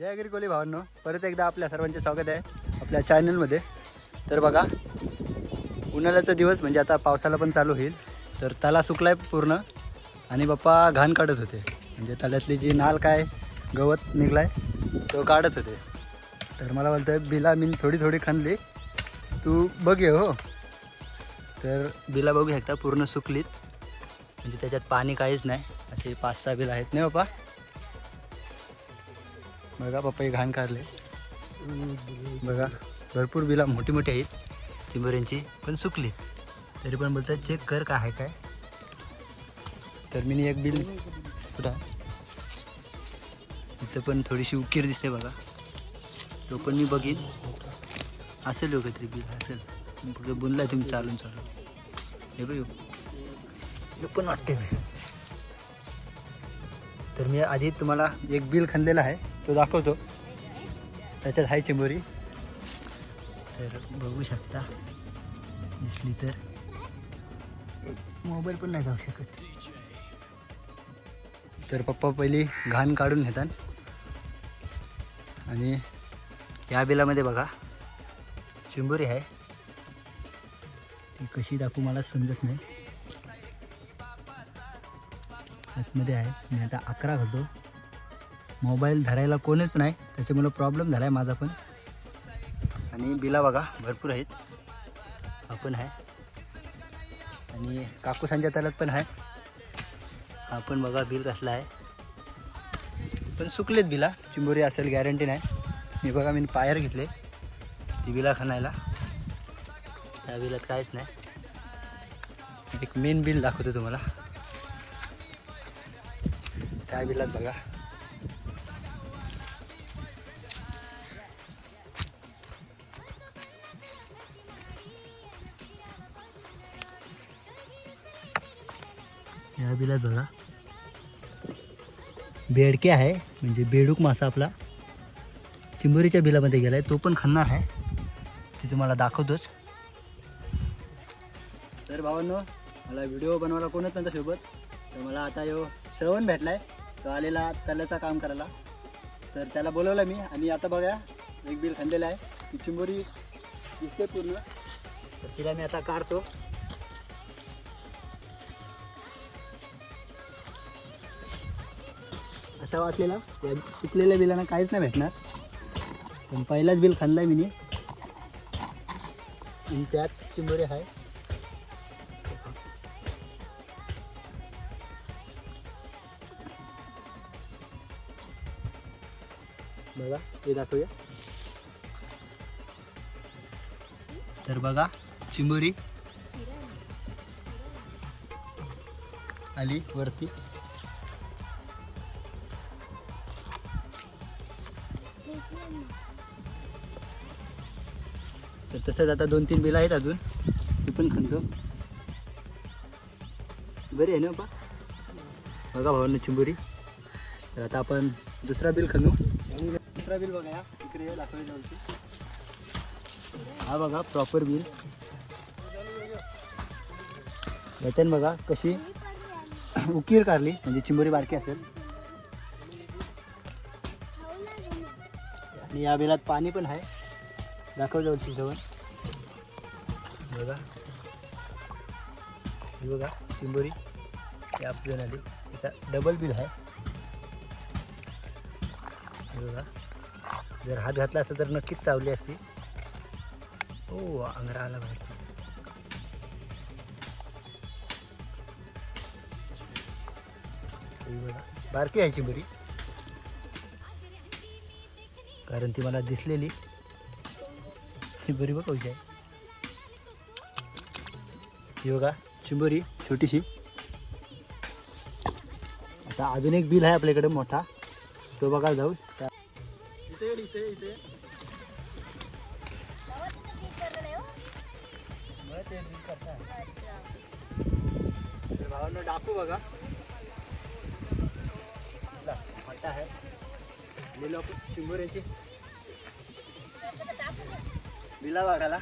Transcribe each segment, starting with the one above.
जय agree कोली भावांनो. परत एकदा आपल्या सर्वांचे स्वागत आहे आपल्या चॅनलमध्ये तर बघा उन्हाळ्याचा दिवस म्हणजे आता पावसाला पण चालू होईल. तर तला सुकलाय पूर्ण आणि बाप्पा घाण काढत होते. म्हणजे तल्यातली जी नाल काय गवत निघलाय तो काढत होते. तर मला बोलतोय बिला मी थोडी थोडी खणली तू बघ हो. तर बिला बघू शकता पूर्ण सुकलीत. म्हणजे त्याच्यात पाणी काहीच नाही. असे पाच सहा बिल आहेत. नाही बाप्पा? बघा पप्पा हे घाण काढले. बघा भरपूर बिला मोठी मोठी आहेत चिंबऱ्यांची पण सुकली. तरी पण बोलतात चेक कर काय आहे काय? तर मी एक बिल कुठं आहे? इथं पण थोडीशी उकीर दिसते बघा. तो पण मी बघीन. असेल हो काहीतरी बिल असेल. फक्त बुनलाय तुम्ही चालून चालून. हे बघ हे पण वाटते मी तर मी आधी तुम्हाला एक बिल खणलेलं आहे. तो दाखवतो. त्याच्यात आहे चिंबोरी तर बघू शकता. दिसली तर. मोबाईल पण नाही जाऊ शकत. तर पप्पा पहिली घाण काढून घेतात. आणि या बिलामध्ये बघा. चिंबोरी आहे. ती कशी दाखवू मला समजत नाही. आतमध्ये आहे. मी आता अकरा घालतो मोबाईल धरायला कोणच नाही त्याच्यामुळं प्रॉब्लेम झाला आहे माझा पण. आणि बिला बघा भरपूर आहेत. हा पण आहे. आणि काकूसांच्या तलात पण आहे. हा पण बघा बिल कसला आहे. पण सुकलेत बिला. चिंबोरी असेल गॅरंटी नाही. मी बघा मी पायर घेतले. ती बिला खाणायला. त्या बिलात काहीच नाही. एक मेन बिल दाखवतो तुम्हाला. त्या बिलात बघा. या बिला धरा. बेडके आहे म्हणजे बेडूक मासा आपला. चिंबोरीच्या बिलामध्ये गेला आहे तो पण खाणार आहे. ते तुम्हाला दाखवतोच. तर भावांनो मला व्हिडिओ बनवायला कोणच नव्हतं सोबत तर मला आता यो श्रवण भेटला आहे तो आलेला तल्याचा काम करायला. तर त्याला बोलवलं मी. आणि आता बघा एक बिल खांदेला आहे. ती चिंबोरी दिसते पूर्ण. तर तिला मी आता काढतो. असं वाटलेला या सुकलेल्या बिलांना काहीच नाही भेटणार. पण पहिलाच बिल खाल्लाय मी आणि त्यात चिंबोरी आहे. बघा हे दाखवूया. तर बघा चिंबोरी. आली वरती. तर तसंच आता दोन तीन बिलं आहेत अजून. ती पण खणतो. बरी आहे ना बा बघा भावांना चिंबुरी. तर आता आपण दुसरा बिल खणू. दुसरा बिल बघा इकडे दाखवली हा बघा प्रॉपर बिल. याच्यान बघा कशी. उकीर काढली म्हणजे चिंबोरी बारकी असेल. आणि या बिलात पाणी पण आहे. दाखव जाऊ जवळ बघा. हे बघा चिंबोरी. हे आपल्याला आली त्याचा डबल बिल आहे. हे बघा. जर हात घातला असता तर नक्कीच चावली असती. हो अंगरा आला बाहेर. बघा. बारकी आहे चिंबोरी. कारण ती मला दिसलेली. चिंबोरी बघ आहे ही बघा चिंबोरी छोटीशी. आता अजून एक बिल आहे आपल्याकडे मोठा. तो बघा जाऊ. इथे इथे इथे. भावांना डाकू बघा. मोठा आहे. लोक चिंबोऱ्याची. बिला बघायला.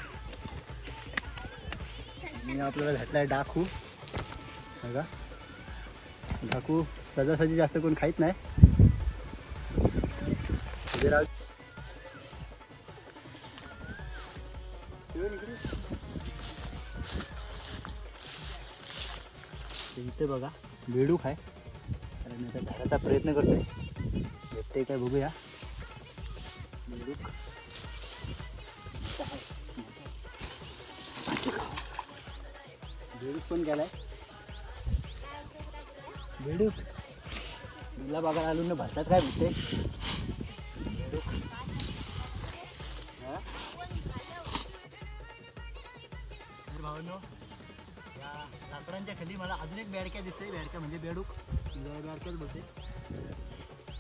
मी आपल्याला भेटलाय डाकू. बघा. डाकू सजासजी जास्त कोण खाईत नाही. उभे इथे बघा. बेडूक आहे कारण मी आता घराचा प्रयत्न करतोय. भेटते काय बघूया. बेडूक बेडूक पण गेलाय. भेडूक मला बघायला आलो ना भारतात काय भेटते बेडूक हा? या लाकडांच्या खाली मला अजून एक बेडक्या दिसते बेडक्या म्हणजे बेडूक. बॅडक्याच बोलते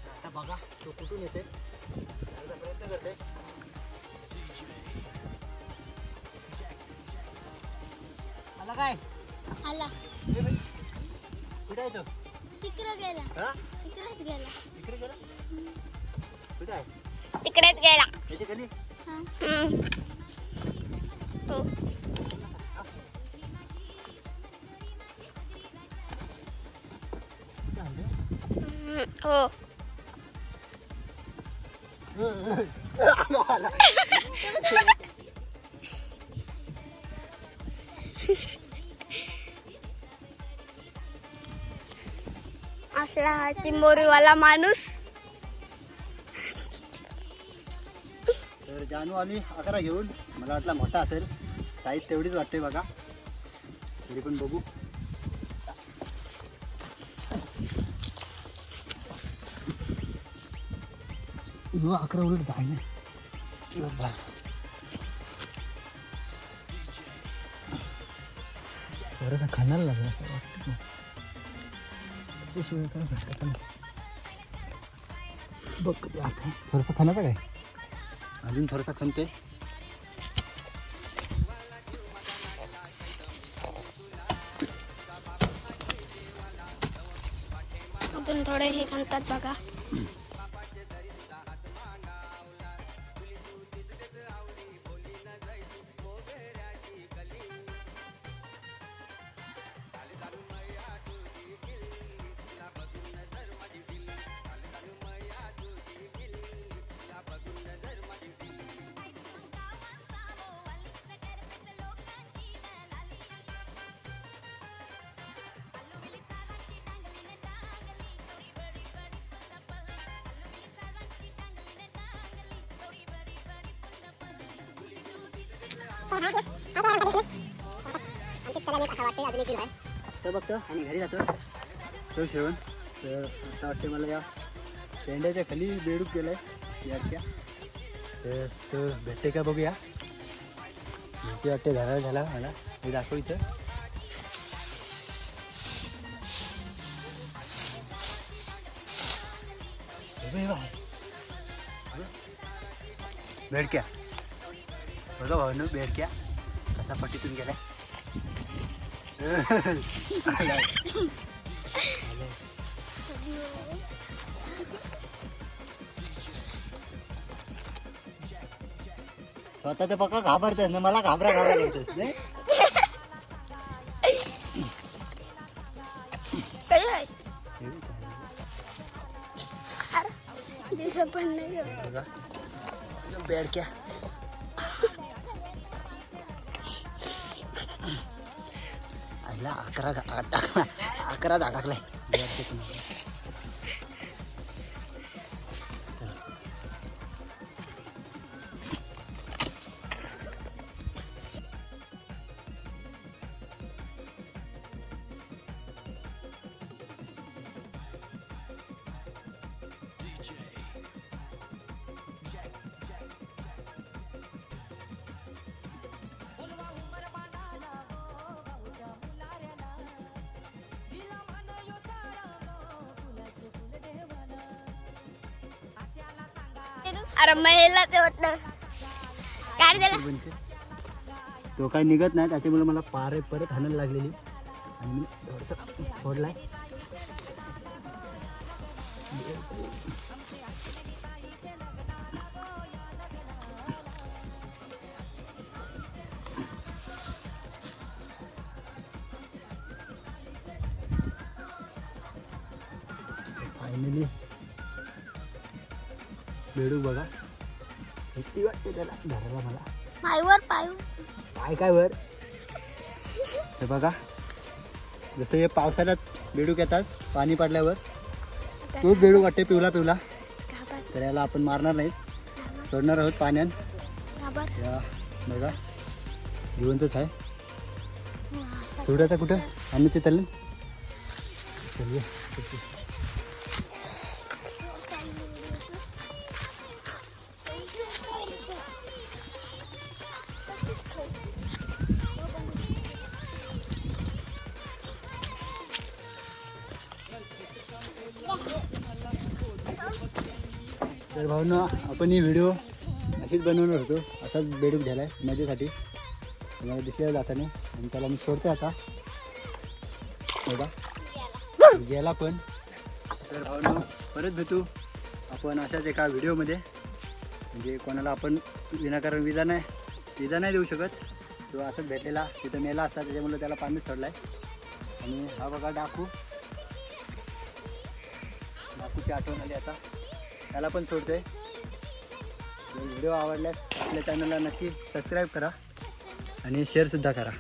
आता बघा तो कुठून येते प्रयत्न करते आला काय आला ए बाई, कुठे आहे तो तिकडं गेला हा तिकडेच गेला इकडे गेला कुठे आहे तिकडेच गेला याच्या खाली कुठे आहे रे? हो असला हा चिंबोरीवाला माणूस. तर जानू आम्ही अकरा घेऊन मला वाटला मोठा असेल. साईज तेवढीच वाटते बघा. तरी पण बघू. अकरा उलट बाय ना. यो बाय. थोडासा खाणार लागला. असं वाटतं. त्याशिवाय काय भेटायचं नाही. बघ कधी आता थोडंसं खाणार काय अजून थोडासा खणते अजून थोडे हे म्हणतात बघा. तर बघतो आणि घरी जातो. तो शेवण. तर आता वाटते मला या शेंड्याच्या खाली बेडूक गेलाय याच्या तर तो भेटते का बघूया. भेटते वाटते झाला झाला मला मी दाखव इथं. भेटक्या बघ, भाऊ बेडक्या कसा पट्टीतून गेलाय. स्वतः तर पक्का घाबरतस ना मला घाबरा घाबरा नाही? बेडक्या आईला अकरा टाकला अकरा झा अरे महिला ते वाटलं काय झालं? बनते. तो काही निघत नाही त्याच्यामुळे मला पारे परत हाणायला लागलेली. आणि मी थोडंसं फोडलाय. फायनली बेडूक बघा. किती वाटते त्याला. धरायला मला. पायवर पायवर. काय काय वर? हे बघा. जसं हे पावसाळ्यात बेडूक येतात पाणी पडल्यावर. तोच बेडूक वाटते पिवला पिवला. तर याला आपण मारणार नाहीत. सोडणार आहोत पाण्यात. बघा. जिवंतच आहे. सोडायचा कुठं? आणि चितल तर भाऊनं आपण ही व्हिडिओ अशीच बनवणार होतो. असाच बेडूक झाला आहे मजेसाठी. तुम्हाला दिसल्या जाताना. आणि त्याला मी सोडते आता. बघा. गेला पण. तर भाऊनं परत भेटू आपण अशाच एका व्हिडिओमध्ये म्हणजे कोणाला आपण विनाकारण विजा नाही विजा नाही देऊ शकत. तो असंच भेटलेला तिथं मेला असता त्याच्यामुळे त्याला पाणीच सोडला आहे आणि हा बघा डाकू. डाकूची आठवण आली आता. त्याला पण सोडते व्हिडिओ आवडल्यास आपल्या चॅनलला नक्की सबस्क्राईब करा आणि शेअरसुद्धा करा.